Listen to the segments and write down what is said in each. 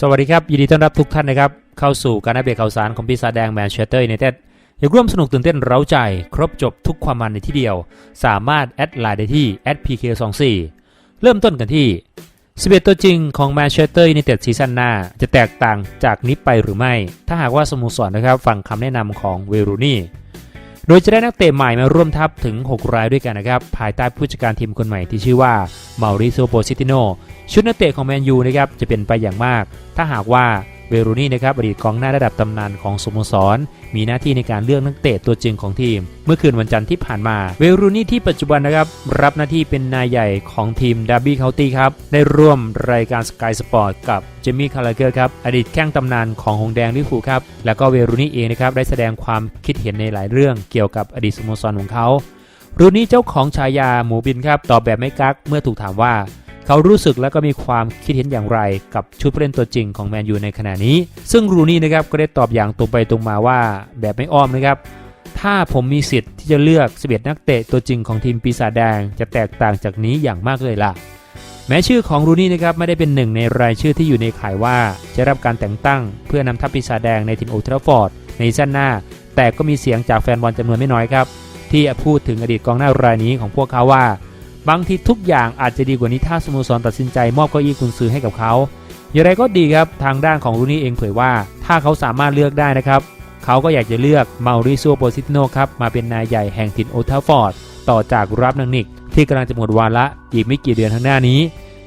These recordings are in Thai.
สวัสดีครับ ยินดีต้อนรับทุกท่านนะครับ เข้าสู่การอัปเดตข่าวสารของปีศาจแดงแมนเชสเตอร์ยูไนเต็ดอยากร่วมสนุกตื่นเต้นเร้าใจ ครบจบทุกความมันในที่เดียว สามารถแอดไลน์ได้ที่ @pk24 เริ่มต้นกันที่ 11 ตัวจริงของแมนเชสเตอร์ยูไนเต็ดซีซั่นหน้า จะแตกต่างจากนี้ไปหรือไม่ ถ้าหากว่าสโมสรนะครับฟังคำแนะนำของเวรูนี่ โดยจะได้นักเตะใหม่มาร่วมทัพถึง 6 รายด้วยกันนะครับ ภายใต้ผู้จัดการทีมคนใหม่ที่ชื่อว่ามาริโซโปซิติโนชุดนักเตะของแมนยูนะครับจะเป็นไปอย่างมาก ถ้าหากว่า เวโรนี่นะครับอดีตกองหน้าระดับตำนานของสโมสร มีหน้าที่ในการเลือกนักเตะตัวจริงของทีม เมื่อคืนวันจันทร์ที่ผ่านมา เวโรนี่ที่ปัจจุบันนะครับ รับหน้าที่เป็นนายใหญ่ของทีมดาร์บี้เคานตี้ครับ ได้ร่วมรายการสกายสปอร์ตกับเจมี่คาราเกอร์ครับ อดีตแข้งตำนานของหงแดงลิเวอร์พูครับ แล้วก็เวโรนี่เองนะครับได้แสดงความคิดเห็นในหลายเรื่องเกี่ยวกับอดีตสโมสรของเขารูนี่เจ้าของฉายาหมูบินครับตอบแบบไม่กักเมื่อถูกถามว่า เขารู้สึกและก็มีความคิดเห็นอย่างไรกับชุดผู้เล่นตัวจริงของแมนยูในขณะนี้ ซึ่งรูนี่นะครับก็ได้ตอบอย่างตรงไปตรงมาว่าแบบไม่อ้อมนะครับถ้าผมมีสิทธิ์ที่จะเลือก11นักเตะตัวจริงของทีมปีศาจแดง จะแตกต่างจากนี้อย่างมากเลยล่ะ แม้ชื่อของรูนี่นะครับไม่ได้เป็นหนึ่งในรายชื่อที่อยู่ในข่ายว่า จะรับการแต่งตั้ง เพื่อนำทัพปีศาจแดงในทีมโอลทราฟอร์ดในซีซั่นหน้า แต่ก็มีเสียงจากแฟนบอลจำนวนไม่น้อยครับ ที่พูดถึงอดีตกองหน้ารายนี้ของพวกเขาว่า บางทีทุกอย่างอาจจะดีกว่านี้ถ้าสโมสรตัดสินใจมอบเก้าอี้กุนซือให้กับเขา อย่างไรก็ดีครับทางด้านของรูนี่เองเผยว่า ถ้าเขาสามารถเลือกได้นะครับ เขาก็อยากจะเลือกมาริโซโปซิตโนครับมาเป็นนายใหญ่แห่งถิ่นโอทาฟฟอร์ดต่อจากรับนังนิก ที่กำลังจะหมดวาระอีกไม่กี่เดือนข้างหน้านี้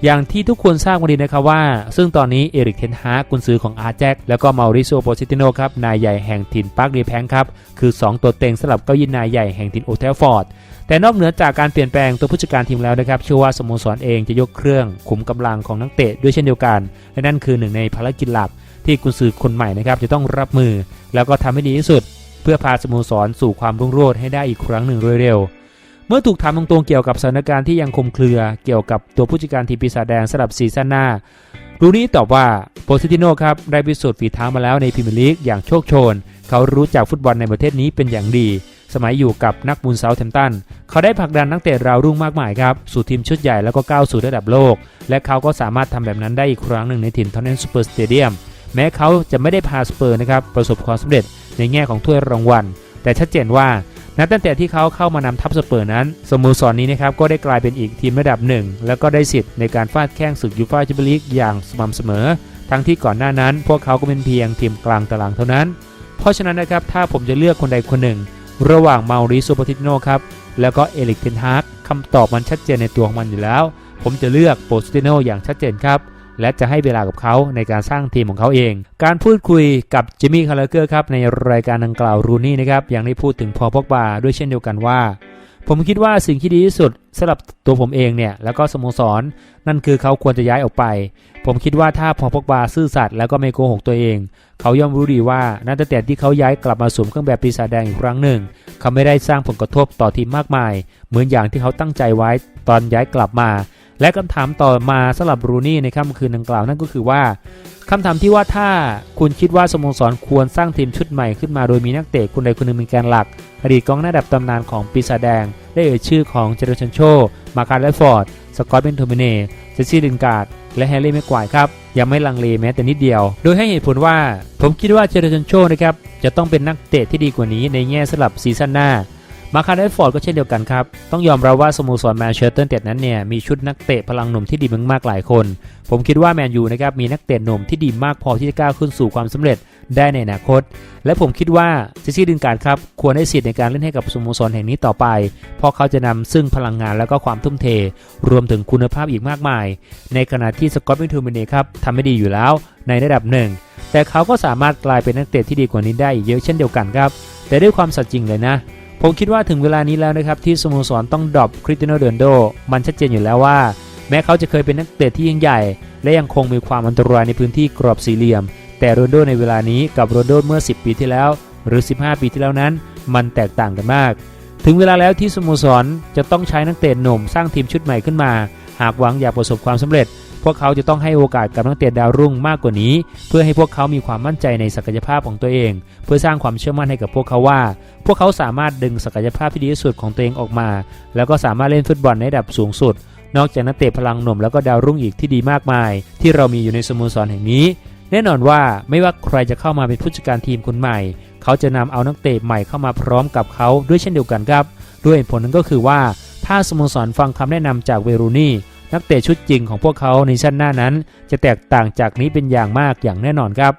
อย่างที่ทุกคนทราบกันดีนะครับว่า ซึ่งตอนนี้เอริกเทนฮากุนซือของอาร์แจ็คแล้วก็มาริโซโปซิติโนครับนายใหญ่แห่งถิ่นปาร์คเดแพงครับ คือ 2 ตัวเต็งสลับเก้าอี้นายใหญ่แห่งถิ่นโอลด์แทราฟอร์ด แต่นอกเหนือจากการเปลี่ยนแปลงตัวผู้จัดการทีมแล้วนะครับเชื่อว่าสโมสรเองจะยกเครื่องขุมกำลังของนักเตะด้วยเช่นเดียวกันและนั่นคือหนึ่งในภารกิจหลักที่กุนซือคนใหม่นะครับจะต้องรับมือ แล้วก็ทำให้ดีที่สุด เพื่อพาสโมสรสู่ความรุ่งโรจน์ให้ได้อีกครั้งหนึ่งเร็ว เมื่อถูกถามตรงๆเกี่ยวกับสถานการณ์ที่ยังคุมเครือเกี่ยวกับตัวผู้จัดการทีมปีศาจแดงสำหรับซีซั่นหน้ารูนี่ตอบว่าโปซิติโนครับได้พิสูจน์ฝีเท้ามาแล้วในพรีเมียร์ลีกอย่างโชคโชน เขารู้จักฟุตบอลในประเทศนี้เป็นอย่างดี สมัยอยู่กับนักบุญเซาท์แฮมตัน เขาได้ผลักดันนักเตะราวรุ่งมากมายครับ สู่ทีมชุดใหญ่แล้วก็ก้าวสู่ระดับโลก และเขาก็สามารถทำแบบนั้นได้อีกครั้งหนึ่งในถิ่นทอนเนนซูเปอร์สเตเดียมแม้เขาจะไม่ได้พาสเปอร์นะครับประสบความสำเร็จในแง่ของถ้วยรางวัล แต่ชัดเจนว่า นับตั้งแต่ที่เขาเข้ามานำทัพสเปอร์นั้น สโมสรนี้นะครับก็ได้กลายเป็นอีกทีมระดับหนึ่ง แล้วก็ได้สิทธิ์ในการฟาดแข้งศึกยูฟ่าแชมเปี้ยนลีกอย่างสม่ำเสมอ ทั้งที่ก่อนหน้านั้น พวกเขาก็เป็นเพียงทีมกลางตารางเท่านั้น เพราะฉะนั้นนะครับถ้าผมจะเลือกคนใดคนหนึ่ง ระหว่างมาริโซปติโนครับแล้วก็เอลิกเทนฮากคำตอบมันชัดเจนในตัวของมันอยู่แล้ว ผมจะเลือกโปสติโนอย่างชัดเจนครับ และจะให้เวลากับเขาในการสร้างทีมของเขาเอง การพูดคุยกับจิมมี่คาร์เลเกอร์ครับในรายการดังกล่าวรูนี่นะครับยังได้พูดถึงพอพกบาด้วยเช่นเดียวกันว่า ผมคิดว่าสิ่งที่ดีที่สุดสำหรับตัวผมเองเนี่ยแล้วก็สโมสร นั่นคือเขาควรจะย้ายออกไป ผมคิดว่าถ้าพอพกบาซื่อสัตย์แล้วก็ไม่โกหกตัวเอง เขาย่อมรู้ดีว่านับตั้งแต่ที่เขาย้ายกลับมาสวมเครื่องแบบปีศาจแดงอีกครั้งหนึ่ง เขาไม่ได้สร้างผลกระทบต่อทีมมากมาย เหมือนอย่างที่เขาตั้งใจไว้ตอนย้ายกลับมา และคำถามต่อมาสำหรับรูนี่ในค่ำคืนดังกล่าวนั่นก็คือว่าคำถามที่ว่าถ้าคุณคิดว่าสโมสรควรสร้างทีมชุดใหม่ขึ้นมาโดยมีนักเตะคนใดคนหนึ่งเป็นแกนหลัก อดีตกองหน้าดับตำนานของปีศาจแดง ได้เอ่ยชื่อของเจเรชันโช มาคาร์เลฟอร์ด สกอตเบนโทมิเน่เจสซี่ลินการ์ด และแฮร์รี่แม็กควายครับ ยังไม่ลังเลแม้แต่นิดเดียว โดยให้เหตุผลว่า ผมคิดว่าเจเรชันโชนะครับจะต้องเป็นนักเตะที่ดีกว่านี้ในแง่สลับซีซั่นหน้า มาคาร์เดฟอร์ดก็เช่นเดียวกันครับ ต้องยอมรับว่าสโมสรแมนเชสเตอร์ยูไนเต็ดนั้นเนี่ยมีชุดนักเตะพลังหนุ่มที่ดีมากๆหลายคน ผมคิดว่าแมนยูนะครับมีนักเตะหนุ่มที่ดีมากพอที่จะก้าวขึ้นสู่ความสำเร็จได้ในอนาคต และผมคิดว่าซิซี่ดินการ์ดครับควรได้สิทธิ์ในการเล่นให้กับสโมสรแห่งนี้ต่อไป เพราะเขาจะนำซึ่งพลังงานและก็ความทุ่มเท รวมถึงคุณภาพอีกมากมาย ในขณะที่สกอตต์มิทูมินเน่ครับทำไม่ดีอยู่แล้วในระดับหนึ่งแต่เขาก็สามารถกลายเป็นนักเตะที่ดีกว่านี้ได้อีกเยอะเช่นเดียวกันครับ แต่ด้วยความสัตย์จริงเลยนะ ผมคิดว่าถึงเวลานี้แล้วนะครับ ที่สโมสรต้องดรอปคริสเตียโนเดนโด มันชัดเจนอยู่แล้วว่า แม้เขาจะเคยเป็นนักเตะที่ยิ่งใหญ่ และยังคงมีความอันตรายในพื้นที่กรอบสี่เหลี่ยม แต่โรนลโดในเวลานี้กับโรนลโดเมื่อ 10 ปีที่แล้ว หรือ 15 ปีที่แล้วนั้น มันแตกต่างกันมาก ถึงเวลาแล้วที่สโมสรจะต้องใช้นักเตะหนุ่มสร้างทีมชุดใหม่ขึ้นมา หากหวังอยากประสบความสำเร็จ พวกเขาจะต้องให้โอกาสกับนักเตะดาวรุ่งมากกว่านี้ เพื่อให้พวกเขามีความมั่นใจในศักยภาพของตัวเอง เพื่อสร้างความเชื่อมั่นให้กับพวกเขาว่า พวกเขาสามารถดึงศักยภาพที่ดีที่สุดของตัวเองออกมา แล้วก็สามารถเล่นฟุตบอลในระดับสูงสุด นอกจากนักเตะพลังหนุ่มแล้วก็ดาวรุ่งอีกที่ดีมากมาย ที่เรามีอยู่ในสโมสรแห่งนี้ แน่นอนว่าไม่ว่าใครจะเข้ามาเป็นผู้จัดการทีมคนใหม่ เขาจะนำเอานักเตะใหม่เข้ามาพร้อมกับเขาด้วยเช่นเดียวกันครับ ด้วยเหตุผลนั้นก็คือว่าถ้าสโมสรฟังคำแนะนำจากเวรูนี่ นักเตะชุดจริงของพวกเขาในชั้นหน้านั้น จะแตกต่างจากนี้เป็นอย่างมากอย่างแน่นอนครับ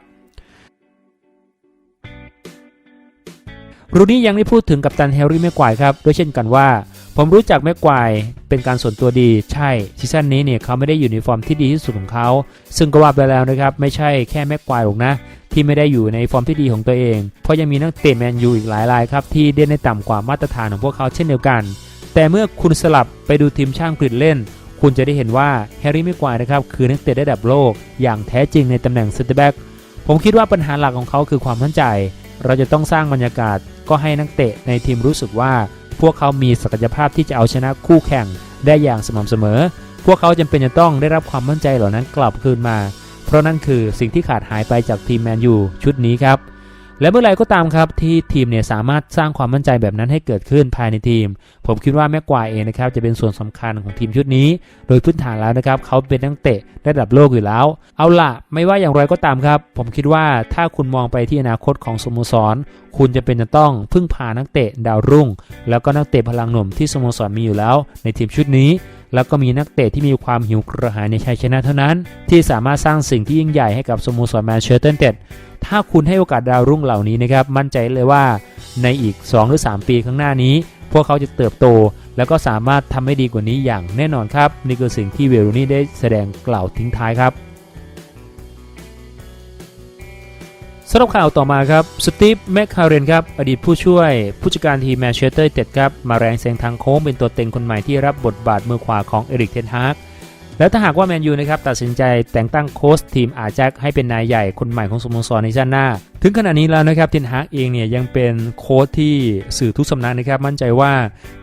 รูนี่ยังได้พูดถึงกัปตันแฮร์รี่แม็กควายครับด้วยเช่นกันว่า ผมรู้จักแม็กควายเป็นการส่วนตัวดีใช่ซีซั่นนี้เนี่ยเขาไม่ได้อยู่ในฟอร์มที่ดีที่สุดของเขา ซึ่งก็ว่าไปแล้วนะครับไม่ใช่แค่แม็กควายหรอกนะ ที่ไม่ได้อยู่ในฟอร์มที่ดีของตัวเอง เพราะยังมีนักเตะแมนยูอีกหลายรายครับที่เด่นได้ต่ำกว่ามาตรฐานของพวกเขาเช่นเดียวกัน แต่เมื่อคุณสลับไปดูทีมช่างกรีดเล่น คุณจะได้เห็นว่าแฮร์รี่แม็กควายนะครับคือนักเตะระดับโลกอย่างแท้จริงในตำแหน่งเซนเตอร์แบ็กผมคิดว่าปัญหาหลักของเขาคือความมั่นใจ เราจะต้องสร้างบรรยากาศก็ให้นักเตะในทีมรู้สึกว่า พวกเขามีศักยภาพที่จะเอาชนะคู่แข่งได้อย่างสม่ำเสมอ พวกเขาจำเป็นจะต้องได้รับความมั่นใจเหล่านั้นกลับคืนมา เพราะนั่นคือสิ่งที่ขาดหายไปจากทีมแมนยูชุดนี้ครับ และเมื่อไรก็ตามครับที่ทีมเนี่ยสามารถสร้างความมั่นใจแบบนั้นให้เกิดขึ้นภายในทีม ผมคิดว่าแม็กควายเองนะครับจะเป็นส่วนสำคัญของทีมชุดนี้ โดยพื้นฐานแล้วนะครับเขาเป็นนักเตะระดับโลกอยู่แล้ว เอาล่ะ ไม่ว่าอย่างไรก็ตามครับ ผมคิดว่าถ้าคุณมองไปที่อนาคตของสโมสร คุณจะเป็นจะต้องพึ่งพานักเตะดาวรุ่ง แล้วก็นักเตะพลังหนุ่มที่สโมสรมีอยู่แล้ว ในทีมชุดนี้ แล้วก็มีนักเตะที่มีความหิวกระหายในชัยชนะเท่านั้น ที่สามารถสร้างสิ่งที่ยิ่งใหญ่ให้กับสโมสรแมนเชสเตอร์ยูไนเต็ดถ้าคุณให้โอกาสดาวรุ่งเหล่านี้นะครับมั่นใจเลยว่าในอีก 2 หรือ 3 ปีข้างหน้านี้ พวกเขาจะเติบโต แล้วก็สามารถทำให้ดีกว่านี้อย่างแน่นอนครับ นี่คือสิ่งที่เวโรูนี่ได้แสดงกล่าวทิ้งท้ายครับ สำหรับข่าวต่อมาครับสตีฟแมคคาเรนครับอดีตผู้ช่วย ผู้จัดการทีมแมนเชสเตอร์เต็ดครับมาแรงแซงทางโค้งเป็นตัวเต็งคนใหม่ที่รับบทบาทมือขวาของเอริกเทนฮากแล้วถ้าหากว่าแมนยูนะครับตัดสินใจแต่งตั้งโค้ชทีมอาแจ็คให้เป็นนายใหญ่คนใหม่ของสโมสรในชั้นหน้า ถึงขณะนี้แล้วนะครับเทนฮากเองเนี่ยยังเป็นโค้ชที่สื่อทุกสำนักนะครับมั่นใจว่า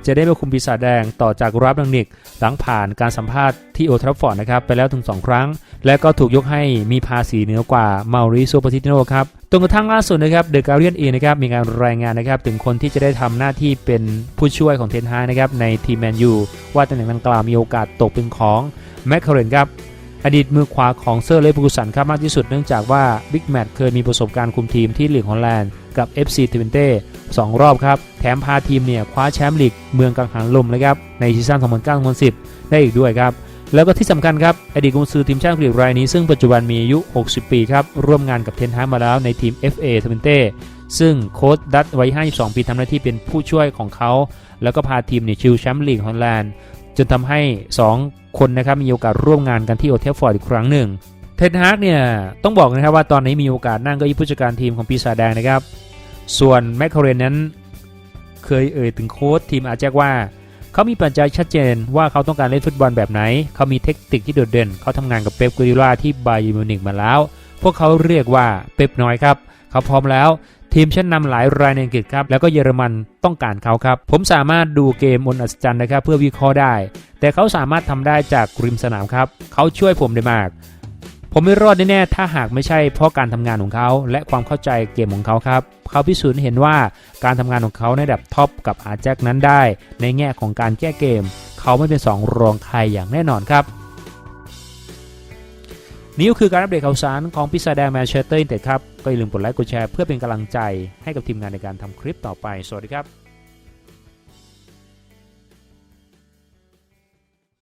จะได้มาคุมปีศาจแดงต่อจากรับดังนิกหลังผ่านการสัมภาษณ์ที่โอทรัฟฟอร์ดนะครับไปแล้วถึง 2 ครั้ง และก็ถูกยกให้มีภาษีเหนือกว่ามาริโซปาติโนครับ จนกระทั่งล่าสุดนะครับเดอะการเรียนเองนะครับมีการรายงานนะครับถึงคนที่จะได้ทำหน้าที่เป็นผู้ช่วยของเทนฮานะครับในทีมแมนยูว่าตำแหน่งดังกล่าวมีโอกาสตกเป็นของแมคคาเรนครับอดีตมือขวาของเซอร์เลฟกูสันครับมากที่สุดเนื่องจากว่าบิ๊กแมตเคยมีประสบการณ์คุมทีมที่ลีกฮอลแลนด์กับ FC ทวินเต้สองรอบครับ แถมพาทีมเนี่ยคว้าแชมป์ลีกเมืองกังหันลมเลยครับในซีซั่น2009-2010 ได้อีกด้วยครับ แล้วก็ที่สำคัญครับอดีตกุนซือทีมชาติอังกฤษรายนี้ซึ่งปัจจุบันมีอายุ 60 ปีครับ ร่วมงานกับเทนฮากมาแล้วในทีม FA ทเวนเต้ซึ่งโค้ชดัตไวัย52 ปีทำหน้าที่เป็นผู้ช่วยของเขา แล้วก็พาทีมเนี่ยชิงแชมป์ลีกฮอลแลนด์จนทำให้ 2 คนนะครับมีโอกาสร่วมงานกันที่โอเทลฟอร์ดอีกครั้งหนึ่ง เทนฮากเนี่ยต้องบอกนะครับว่าตอนนี้มีโอกาสนั่งเก็ยี่ผู้จัดการทีมของปีศาจแดงนะครับ ส่วนแมคคาเรนนั้น เคยเอ่ยถึงโค้ชทีมอาแจ็คว่า เขามีปัจจัยชัดเจนว่าเขาต้องการเล่นฟุตบอลแบบไหน เขามีเทคนิคที่โดดเด่น เขาทำงานกับเป๊ปกัวดิโอลาที่บาเยิร์นมิวนิกมาแล้ว พวกเขาเรียกว่าเป๊ปน้อยครับ เขาพร้อมแล้วทีมชั้นนำหลายรายในอังกฤษครับ แล้วก็เยอรมันต้องการเขาครับ ผมสามารถดูเกมบนอัศจรรย์นะครับ เพื่อวิเคราะห์ได้ แต่เขาสามารถทำได้จากริมสนามครับ เขาช่วยผมได้มาก ผมไม่รอดแน่ๆถ้าหากไม่ใช่เพราะการทำงานของเขา และความเข้าใจเกมของเขาครับ เขาพิสูจน์เห็นว่าการทำงานของเขาในระดับท็อปกับอาแจ็คนั้นได้ ในแง่ของการแก้เกม เขาไม่เป็นสองรองใครอย่างแน่นอนครับนี่ก็คือการอัปเดตข่าวสารของพิซซ่าแดงแมนเชสเตอร์ยูไนเต็ดครับ ก็อย่าลืมกดไลค์กดแชร์เพื่อเป็นกำลังใจให้กับทีมงานในการทำคลิปต่อไป สวัสดีครับ